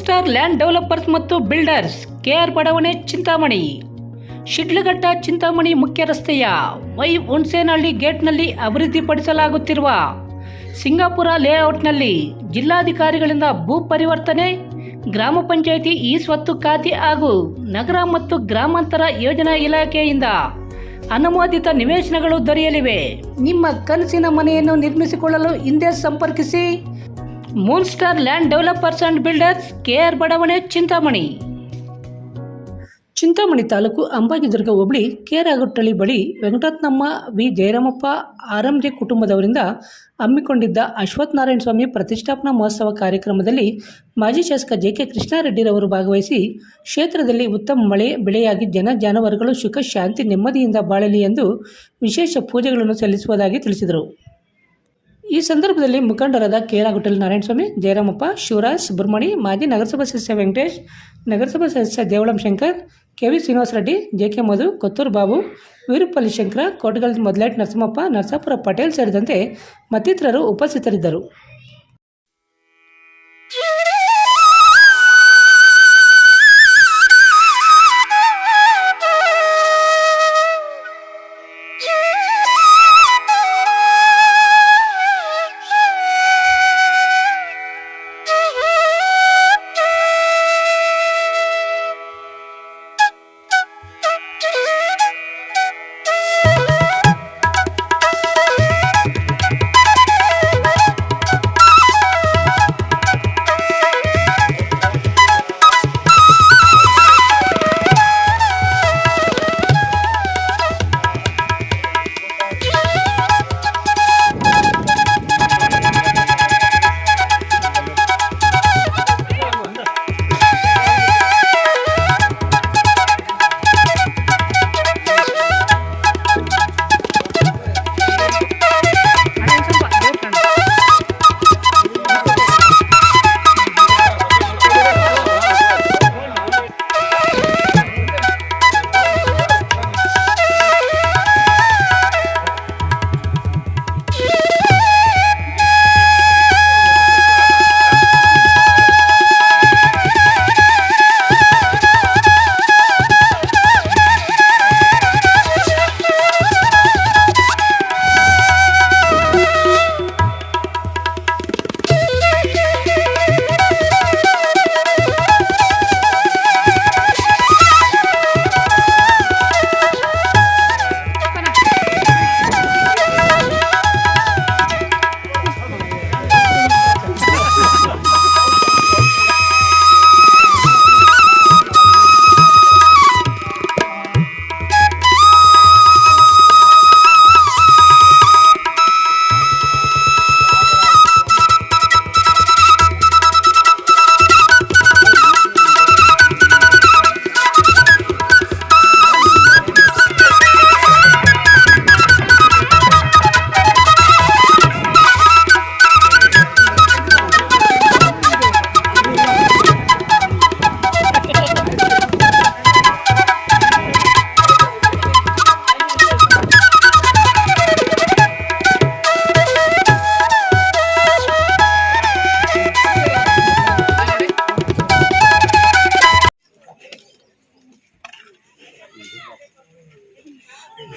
Star land developers ಮತ್ತು builders K R ಬಡಾವಣೆ ಚಿಂತಾಮಣಿ. ಶಿಡ್ಲಘಟ್ಟ ಚಿಂತಾಮಣಿ ಮುಖ್ಯ ರಸ್ತೆಯ ವೈ ಹುಣ್ಸೇನಹಳ್ಳಿ ಗೇಟ್ನಲ್ಲಿ ಅಭಿವೃದ್ಧಿಪಡಿಸಲಾಗುತ್ತಿರುವ ಸಿಂಗಾಪುರ ಲೇಔಟ್ನಲ್ಲಿ ಜಿಲ್ಲಾಧಿಕಾರಿಗಳಿಂದ ಭೂ ಪರಿವರ್ತನೆ, ಗ್ರಾಮ ಪಂಚಾಯಿತಿ ಈ ಸ್ವತ್ತು ಖಾತೆ ಹಾಗೂ ನಗರ ಮತ್ತು ಗ್ರಾಮಾಂತರ ಯೋಜನಾ ಇಲಾಖೆಯಿಂದ ಅನುಮೋದಿತ ನಿವೇಶನಗಳು ದೊರೆಯಲಿವೆ. ನಿಮ್ಮ ಕನಸಿನ ಮನೆಯನ್ನು ನಿರ್ಮಿಸಿಕೊಳ್ಳಲು ಹಿಂದೆ ಸಂಪರ್ಕಿಸಿ. Moon star land developers and builders K R ಬಡಾವಣೆ, ಚಿಂತಾಮಣಿ. ಚಿಂತಾಮಣಿ ತಾಲೂಕು ಅಂಬಾಜಿದುರ್ಗ ಹೋಬಳಿ ಕೇರಾಗುಟ್ಟಳಿ ಬಳಿ ವೆಂಕಟತ್ನಮ್ಮ ವಿ. ಜಯರಾಮಪ್ಪ ಆರಂಜೆ ಕುಟುಂಬದವರಿಂದ ಹಮ್ಮಿಕೊಂಡಿದ್ದ ಅಶ್ವಥ್ ನಾರಾಯಣ ಸ್ವಾಮಿ ಪ್ರತಿಷ್ಠಾಪನಾ ಮಹೋತ್ಸವ ಕಾರ್ಯಕ್ರಮದಲ್ಲಿ ಮಾಜಿ ಶಾಸಕ ಜೆ ಕೆ ಕೃಷ್ಣಾರೆಡ್ಡಿರವರು ಭಾಗವಹಿಸಿ, ಕ್ಷೇತ್ರದಲ್ಲಿ ಉತ್ತಮ ಮಳೆ, ಬೆಳೆಯಾಗಿ ಜನ ಜಾನುವಾರುಗಳು ಸುಖ, ಶಾಂತಿ, ನೆಮ್ಮದಿಯಿಂದ ಬಾಳಲಿ ಎಂದು ವಿಶೇಷ ಪೂಜೆಗಳನ್ನು ಸಲ್ಲಿಸುವುದಾಗಿ ತಿಳಿಸಿದರು. ಈ ಸಂದರ್ಭದಲ್ಲಿ ಮುಖಂಡರಾದ ಕೇರಾಗುಟ್ಟಲ್ ನಾರಾಯಣಸ್ವಾಮಿ, ಜಯರಾಮಪ್ಪ, ಶಿವರಾಜ್ ಸುಬ್ರಹ್ಮಣಿ ಮಾಜಿ ನಗರಸಭಾ ಸದಸ್ಯ ವೆಂಕಟೇಶ್, ನಗರಸಭಾ ಸದಸ್ಯ Devalam Shankar, K V Srinivasa Reddy, J K Madhu, Kothur Babu Veerapalli Shankara, Kotagal Modalet Narasimhappa, Narasapura Patel ಸೇರಿದಂತೆ ಮತ್ತಿತರರು ಉಪಸ್ಥಿತರಿದ್ದರು.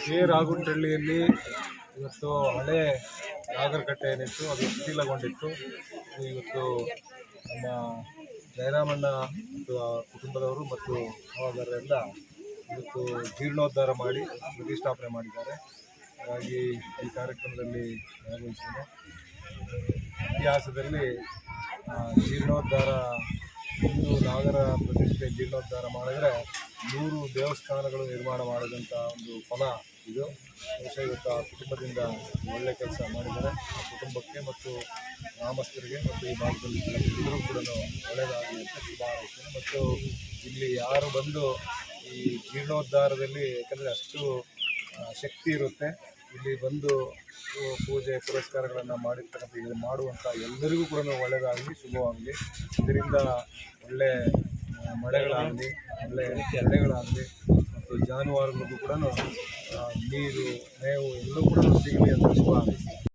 ಕೆ ರಾಗುಂಟಳ್ಳಿಯಲ್ಲಿ ಇವತ್ತು ಹಳೆ ನಾಗರಕಟ್ಟೆ ಏನಿತ್ತು, ಅದು ಶಿಥಿಲಗೊಂಡಿತ್ತು ಇವತ್ತು ನಮ್ಮ ಜಯರಾಮಣ್ಣ ಕುಟುಂಬದವರು ಮತ್ತು ಸಹೋದರರೆಲ್ಲ ಇವತ್ತು ಜೀರ್ಣೋದ್ಧಾರ ಮಾಡಿ ಪ್ರತಿಷ್ಠಾಪನೆ ಮಾಡಿದ್ದಾರೆ. ಹಾಗಾಗಿ ಈ ಕಾರ್ಯಕ್ರಮದಲ್ಲಿ ಭಾಗವಹಿಸಿದೆ. ಇತಿಹಾಸದಲ್ಲಿ ಜೀರ್ಣೋದ್ಧಾರ ಹಿಂದೂ ನಾಗರ ಪ್ರತಿಷ್ಠೆ ಜೀರ್ಣೋದ್ಧಾರ ಮಾಡಿದರೆ ನೂರು ದೇವಸ್ಥಾನಗಳು ನಿರ್ಮಾಣ ಮಾಡಿದಂಥ ಒಂದು ಫಲ ಇದು. ಬಹುಶಃ ಆ ಕುಟುಂಬದಿಂದ ಒಳ್ಳೆ ಕೆಲಸ ಮಾಡಿದ್ದಾರೆ. ಆ ಕುಟುಂಬಕ್ಕೆ ಮತ್ತು ಗ್ರಾಮಸ್ಥರಿಗೆ ಮತ್ತು ಈ ಭಾಗದಲ್ಲಿ ಎಲ್ಲರೂ ಕೂಡ ಒಳ್ಳೆಯದಾಗಲಿ ಅಂತ ಶುಭ ಮತ್ತು ಇಲ್ಲಿ ಯಾರು ಬಂದು ಈ ಜೀರ್ಣೋದ್ಧಾರದಲ್ಲಿ, ಯಾಕಂದರೆ ಅಷ್ಟು ಶಕ್ತಿ ಇರುತ್ತೆ. ಇಲ್ಲಿ ಬಂದು ಪೂಜೆ ಪುರಸ್ಕಾರಗಳನ್ನು ಮಾಡಿರ್ತಕ್ಕಂಥ ಇದು ಮಾಡುವಂಥ ಎಲ್ಲರಿಗೂ ಕೂಡ ಒಳ್ಳೆಯದಾಗಲಿ, ಶುಭವಾಗಲಿ. ಇದರಿಂದ ಒಳ್ಳೆ ಮಳೆಗಳಾಗಲಿ, ಒಳ್ಳೆ ಕೆರೆಗಳಾಗಲಿ ಮತ್ತು ಜಾನುವಾರುಗಳಿಗೂ ಕೂಡ ನೀರು, ಮೇವು ಎಲ್ಲೂ ಕೂಡ ಸಿಗಲಿ ಅಂತ ಶುಭ